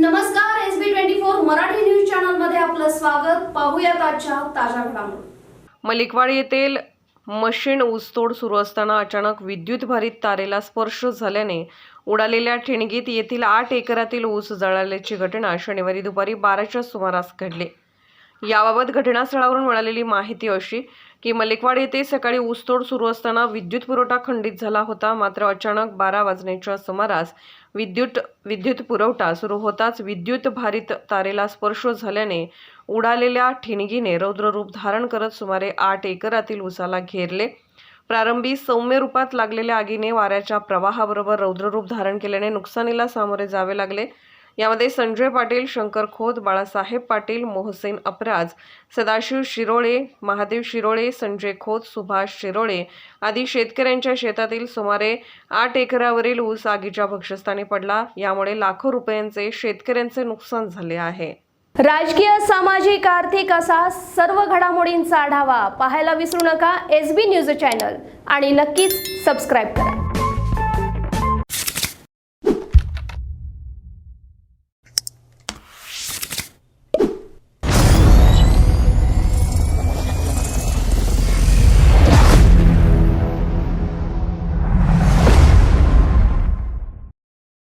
नमस्कार S B twenty four Marathi news चॅनलमध्ये आपलं स्वागत. पाहूया आजच्या ताज्या घडामोडी. मलिकवाड येथील मशीन ऊसतोड सुरू असताना अचानक विद्युत भारित तारेला स्पर्श झाल्याने उडालेल्या ठिणगीत येथील आठ एकरातील ऊस जळाल्याची घटना शनिवारी दुपारी बाराच्या सुमारास घडली. याबाबत घटनास्थळावरून मिळालेली माहिती अशी की मलिकवाड येथे सकाळी ऊसतोड सुरू असताना विद्युत पुरवठा खंडित झाला होता. मात्र अचानक बारा वाजण्याच्या सुमारास विद्युत विद्युत पुरवठा सुरू होताच विद्युत भारित तारेला स्पर्श झाल्याने उडालेल्या ठिणगीने रौद्ररूप धारण करत सुमारे आठ एकरातील ऊसाला घेरले. प्रारंभी सौम्य रूपात लागलेल्या आगीने वाऱ्याच्या प्रवाहाबरोबर रौद्ररूप धारण केल्याने नुकसानीला सामोरे जावे लागले. यामध्ये संजय पाटील शंकर खोत बाळासाहेब पाटील मोहसेन अपराज सदाशिव शिरोळे महादेव शिरोळे संजय खोत सुभाष शिरोळे आदी शेतकऱ्यांच्या शेतातील सुमारे आठ एकरावरील ऊस आगीच्या भक्षस्थानी पडला. यामुळे लाखो रुपयांचे शेतकऱ्यांचे नुकसान झाले आहे. राजकीय सामाजिक आर्थिक असा सर्व घडामोडींचा आढावा पाहायला विसरू नका. एस बी न्यूज चॅनल आणि नक्कीच सबस्क्राईब करा.